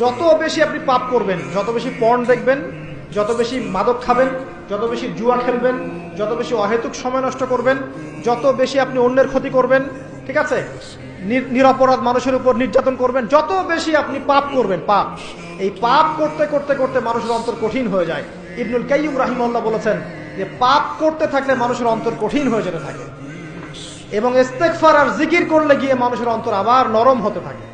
যত বেশি আপনি পাপ করবেন, যত বেশি পর্ন দেখবেন, যত বেশি মাদক খাবেন, যত বেশি জুয়া খেলবেন, যত বেশি অহেতুক সময় নষ্ট করবেন, যত বেশি আপনি অন্যের ক্ষতি করবেন, ঠিক আছে? নির- নিরপরাধ মানুষের উপর নির্যাতন করবেন, যত বেশি আপনি পাপ করবেন, পাপ। এই পাপ করতে করতে করতে মানুষের অন্তর কঠিন হয়ে যায়। ইবনুল কাইয়ুম রাহিমাল্লাহ বলেছেন যে, পাপ করতে থাকলে মানুষের অন্তর কঠিন হয়ে যেতে থাকে। এবং ইস্তেকফার আর জিকির করলে গিয়ে মানুষের অন্তর আবার নরম হতে থাকে।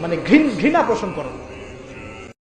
মানে ঘৃণ- পোষণ করে।